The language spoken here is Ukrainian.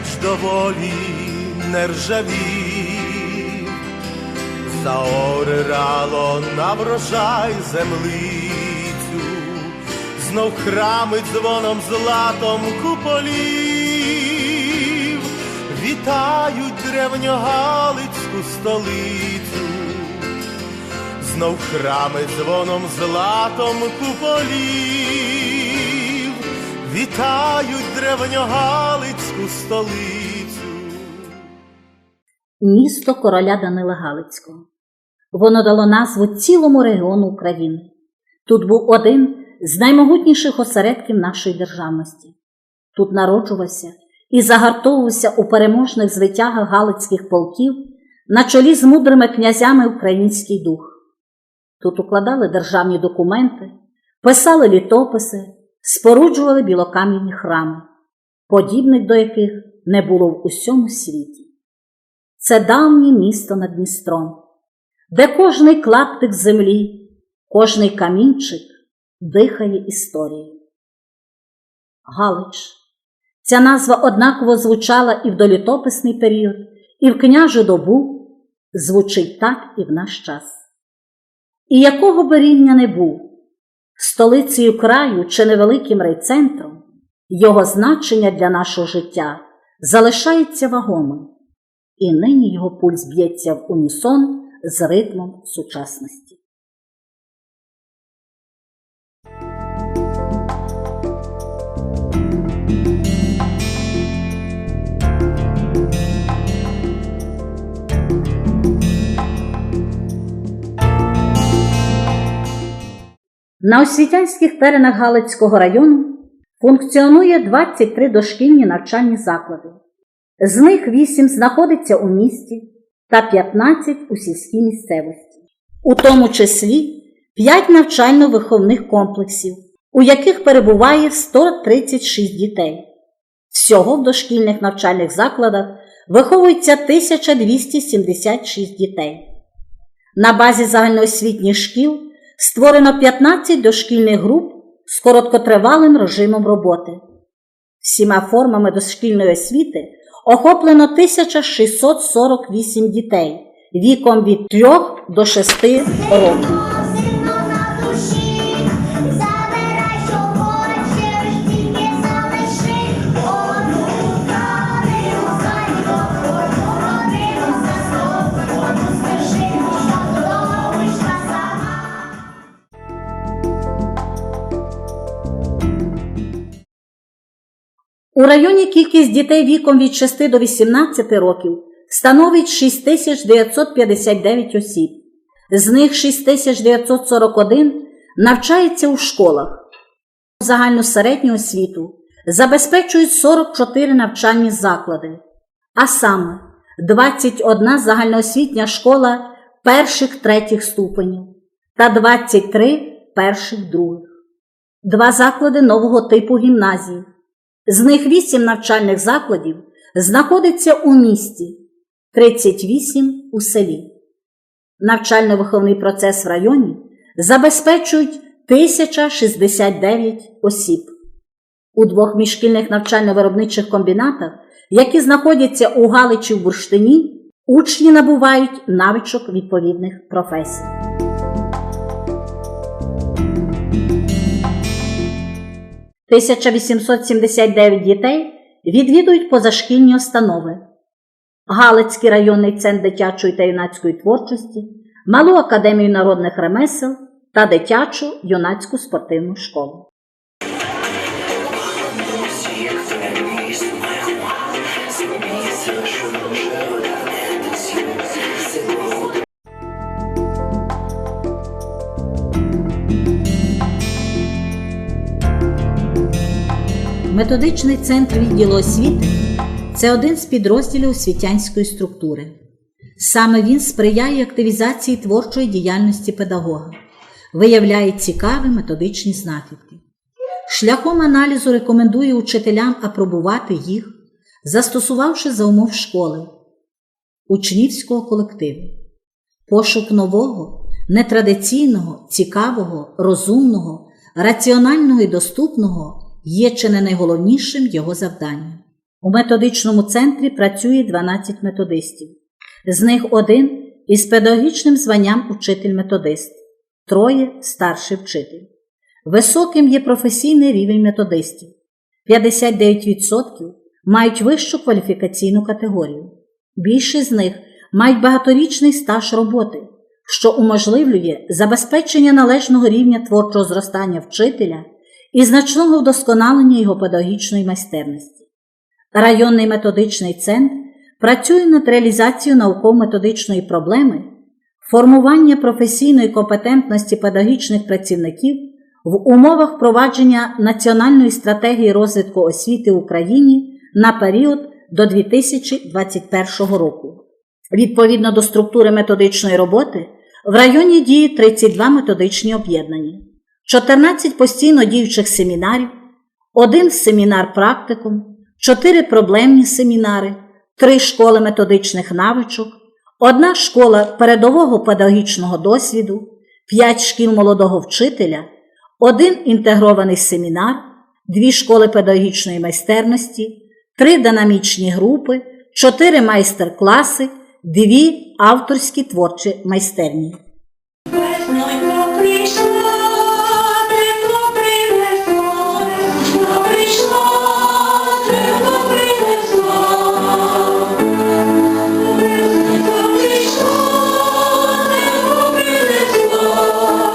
меч доволі не ржавів, заорирало на врожай землицю, знов храмить дзвоном златом куполів, вітають древньогалицьку столицю, знов храми дзвоном златом куполів, вітають древньогалицьку столицю. місто короля Данила Галицького. Воно дало назву цілому регіону України. Тут був один з наймогутніших осередків нашої державності. Тут народжувався і загартовувався у переможних звитягах Галицьких полків на чолі з мудрими князями український дух. Тут укладали державні документи, писали літописи, споруджували білокам'яні храми, подібних до яких не було в усьому світі. Це давнє місто над Дністром, де кожний клаптик землі, кожний камінчик дихає історією. Галич. Ця назва однаково звучала і в долітописний період, і в княжу добу, звучить так і в наш час. І якого би рівня не був, столицею краю чи невеликим райцентром, його значення для нашого життя залишається вагомим і нині його пульс б'ється в унісон з ритмом сучасності. На освітянських теренах Галицького району функціонує 23 дошкільні навчальні заклади. З них 8 знаходиться у місті та 15 у сільській місцевості, у тому числі 5 навчально-виховних комплексів, у яких перебуває 136 дітей. Всього в дошкільних навчальних закладах виховується 1276 дітей. На базі загальноосвітніх шкіл створено 15 дошкільних груп з короткотривалим режимом роботи. Всіма формами дошкільної освіти охоплено 1648 дітей віком від 3 до 6 років. У районі кількість дітей віком від 6 до 18 років становить 6959 осіб. З них 6941 навчається у школах. Загальну середню освіту забезпечують 44 навчальні заклади, а саме 21 загальноосвітня школа перших третіх ступенів та 23 перших других, два заклади нового типу гімназії. З них 8 навчальних закладів знаходиться у місті, 38 у селі. Навчально-виховний процес в районі забезпечують 1069 осіб. У двох міжшкільних навчально-виробничих комбінатах, які знаходяться у Галичі в Бурштині, учні набувають навичок відповідних професій. – 1879 дітей відвідують позашкільні установи. Галицький районний центр дитячої та юнацької творчості, Малу академію народних ремесел та дитячу юнацьку спортивну школу. Методичний центр відділу освіти це один з підрозділів освітянської структури. Саме він сприяє активізації творчої діяльності педагога, виявляє цікаві методичні знахідки. Шляхом аналізу рекомендує учителям апробувати їх, застосувавши за умов школи, учнівського колективу. Пошук нового, нетрадиційного, цікавого, розумного, раціонального і доступного є чи не найголовнішим його завданням. У методичному центрі працює 12 методистів. З них один із педагогічним званням учитель-методист, троє старший вчитель. Високим є професійний рівень методистів. 59% мають вищу кваліфікаційну категорію. Більшість з них мають багаторічний стаж роботи, що уможливлює забезпечення належного рівня творчого зростання вчителя і значного вдосконалення його педагогічної майстерності. Районний методичний центр працює над реалізацією науково-методичної проблеми формування професійної компетентності педагогічних працівників в умовах впровадження Національної стратегії розвитку освіти в Україні на період до 2021 року. Відповідно до структури методичної роботи, в районі діє 32 методичні об'єднання, 14 постійно діючих семінарів, один семінар практикум, 4 проблемні семінари, 3 школи методичних навичок, одна школа передового педагогічного досвіду, 5 шкіл молодого вчителя, один інтегрований семінар, дві школи педагогічної майстерності, три динамічні групи, чотири майстер-класи, дві авторські творчі майстерні.